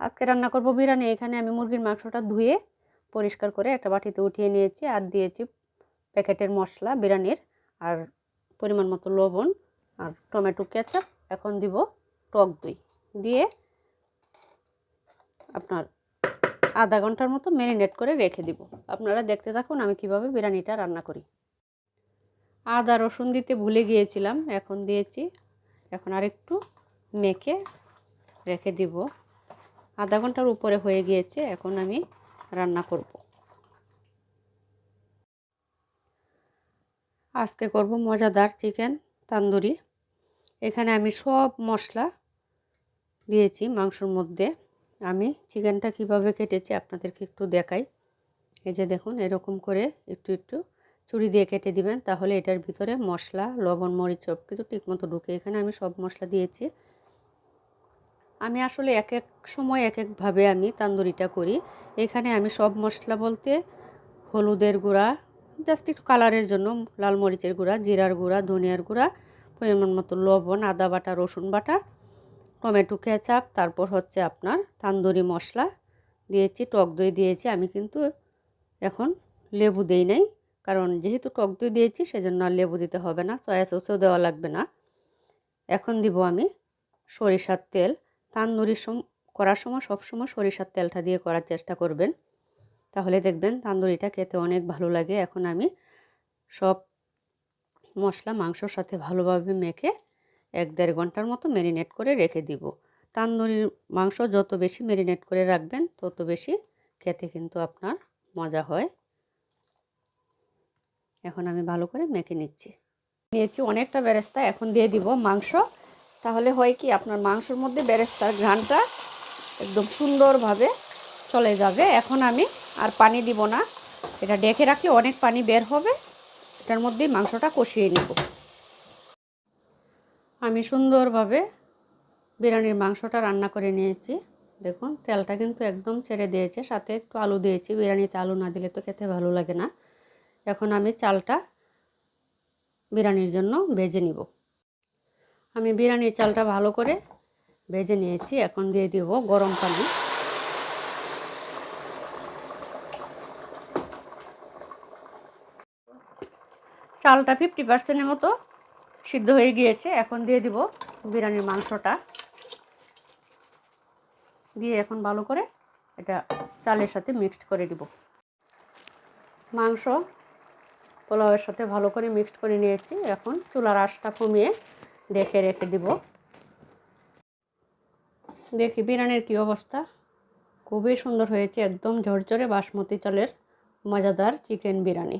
আজকে রান্না করব বিরিয়ানি। এখানে আমি মুরগির মাংসটা ধুয়ে পরিষ্কার করে একটা বাটিতে উঠিয়ে নিয়েছি আর দিয়েছি প্যাকেটের মশলা, বিরিয়ানির আর পরিমাণ মতো লবণ আর টমেটো, কেচাপ। এখন দিব টক দই দিয়ে আপনার আধা ঘণ্টার মতো ম্যারিনেট করে রেখে দিব। আপনারা দেখতে থাকুন আমি কীভাবে বিরিয়ানিটা রান্না করি। আদা, রসুন দিতে ভুলে গিয়েছিলাম, এখন দিয়েছি। এখন আর একটু মেখে রেখে দিব। আধা ঘণ্টার উপরে হয়ে গিয়েছে, এখন আমি রান্না করব। আজকে করব মজাদার চিকেন তান্দুরি। এখানে আমি সব মশলা দিয়েছি মাংসর মধ্যে। আমি চিকেনটা কীভাবে কেটেছি আপনাদেরকে একটু দেখাই। এই যে দেখুন, এরকম করে একটু একটু চুরি দিয়ে কেটে দিবেন, তাহলে এটার ভিতরে মশলা, লবণ, মরিচ সব কিছু ঠিকমতো ঢুকে। এখানে আমি সব মশলা দিয়েছি। আমি আসলে এক এক সময় এক একভাবে আমি তান্দুরিটা করি। এখানে আমি সব মশলা বলতে হলুদের গুঁড়া জাস্ট একটু কালারের জন্য, লাল মরিচের গুঁড়া, জিরার গুঁড়া, ধনিয়ার গুঁড়া, পরিমাণ মতো লবণ, আদা বাটা, রসুন বাটা, টমেটো কেচাপ, তারপর হচ্ছে আপনার তান্দুরি মশলা দিয়েছি, টক দই দিয়েছি। আমি কিন্তু এখন লেবু দেই নাই, কারণ যেহেতু টক দই দিয়েছি, সেজন্য আর লেবু দিতে হবে না, সয়া সসও দেওয়া লাগবে না। এখন দিব আমি সরিষার তেল। তান্দুরি করার সময় সবসময় সরিষার তেলটা দিয়ে করার চেষ্টা করবেন। তাহলে দেখবেন তান্দুরিটা খেতে অনেক ভালো লাগে। এখন আমি সব মশলা, মাংসর সাথে ভালোভাবে মেখে এক দেড় ঘণ্টার মতো ম্যারিনেট করে রেখে দিব। তান্দুরির মাংস যত বেশি ম্যারিনেট করে রাখবেন, তত বেশি খেতে কিন্তু আপনার মজা হয়। এখন আমি ভালো করে মেখে নিচ্ছি। নিয়েছি অনেকটা বেরেস্তা, এখন দিয়ে দিব মাংস। তাহলে হয় কি আপনার মাংসর মধ্যে বেরেস্তার ঘ্রানটা একদম সুন্দরভাবে চলে যাবে। এখন আমি আর পানি দিব না। এটা ডেকে রাখলে অনেক পানি বের হবে। এটার মধ্যেই মাংসটা কষিয়ে নিব। আমি সুন্দরভাবে বিরিয়ানির মাংসটা রান্না করে নিয়েছি। দেখুন, তেলটা কিন্তু একদম ছেড়ে দিয়েছে। সাথে একটু আলু দিয়েছি। বিরিয়ানিতে আলু না দিলে তো খেতে ভালো লাগে না। এখন আমি চালটা বিরিয়ানির জন্য ভেজে নিব। আমি বিরিয়ানির চালটা ভালো করে ভেজে নিয়েছি, এখন দিয়ে দিব গরম পানি। চালটা ফিফটি পার্সেন্টের মতো সিদ্ধ হয়ে গিয়েছে, এখন দিয়ে দিব বিরিয়ানির মাংসটা। দিয়ে এখন ভালো করে এটা চালের সাথে মিক্সড করে দিব। মাংস পোলাওয়ের সাথে ভালো করে মিক্সড করে নিয়েছি, এখন চুলার আঁশটা কমিয়ে ডেকে রেখে দিব। দেখি বিরিয়ানির কী অবস্থা। খুবই সুন্দর হয়েছে, একদম ঝরঝরে বাসমতি চালের মজাদার চিকেন বিরিয়ানি।